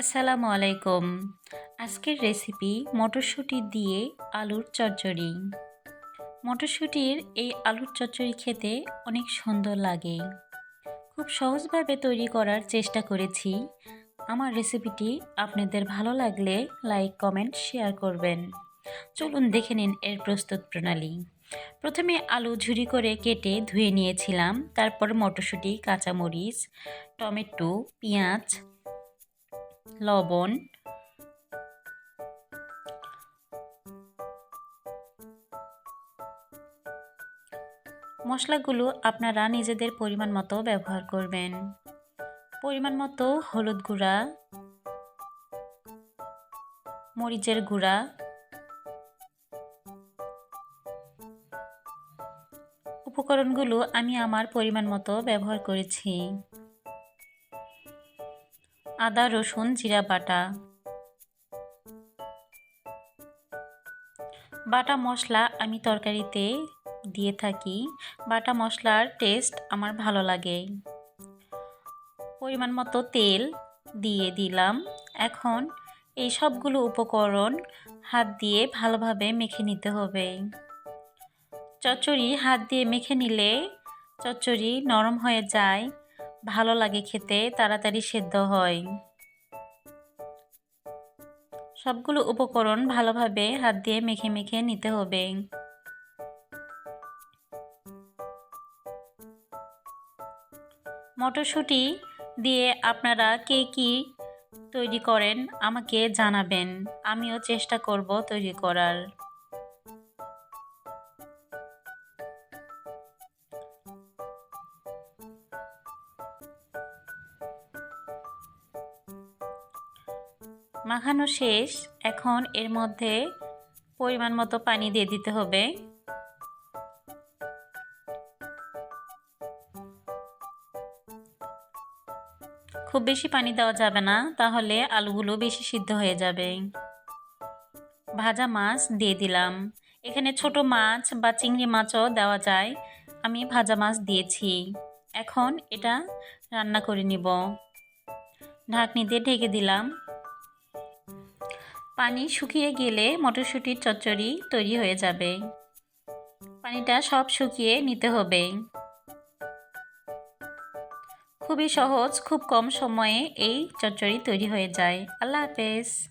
আসসালামু আলাইকুম। আজকের রেসিপি মটরশুঁটি দিয়ে আলুর চচ্চড়ি। মটরশুঁটির এই আলুর চচ্চড়ি খেতে অনেক সুন্দর লাগে। খুব সহজভাবে তৈরি করার চেষ্টা করেছি। আমার রেসিপিটি আপনাদের ভালো লাগলে লাইক, কমেন্ট, শেয়ার করবেন। চলুন দেখে নিন এর প্রস্তুত প্রণালী। প্রথমে আলু ঝুরি করে কেটে ধুয়ে নিয়েছিলাম। তারপর মটরশুঁটি, কাঁচামরিচ, টমেটো, পেঁয়াজ লবণ, মশলাগুলো আপনারা নিজেদের পরিমাণ মতো ব্যবহার করবেন। পরিমাণ মতো হলুদ গুঁড়া, মরিচের গুঁড়া, উপকরণগুলো আমি আমার পরিমাণ মতো ব্যবহার করেছি। আদা, রসুন, জিরা বাটা। বাটা মশলা আমি তরকারিতে দিয়ে থাকি। বাটা মশলার টেস্ট আমার ভালো লাগে। পরিমাণ মতো তেল দিয়ে দিলাম। এখন এই সবগুলো উপকরণ হাত দিয়ে ভালোভাবে মেখে নিতে হবে। চচ্চড়ি হাত দিয়ে মেখে নিলে চচ্চড়ি নরম হয়ে যায়। ভালো লাগে খেতে, তাড়াতাড়ি সেদ্ধ হয়। সবগুলো উপকরণ ভালোভাবে হাত দিয়ে মেখে মেখে নিতে হবে। মটরশুঁটি দিয়ে আপনারা কে কী তৈরি করেন আমাকে জানাবেন। আমিও চেষ্টা করব তৈরি করার। মাখানো শেষ। এখন এর মধ্যে পরিমাণ মতো পানি দিয়ে দিতে হবে। খুব বেশি পানি দেওয়া যাবে না, তাহলে আলুগুলো বেশি সিদ্ধ হয়ে যাবে। ভাজা মাছ দিয়ে দিলাম। এখানে ছোট মাছ বা চিংড়ি মাছও দেওয়া যায়। আমি ভাজা মাছ দিয়েছি। এখন এটা রান্না করে নিব। ঢাকনি দিয়ে ঢেকে দিলাম। পানি শুকিয়ে গেলে মটরশুঁটির চচ্চড়ি তৈরি হয়ে যাবে। পানিটা সব শুকিয়ে নিতে হবে। খুবই সহজ, খুব কম সময়ে এই চচ্চড়ি তৈরি হয়ে যায়। আল্লাহ হাফেজ।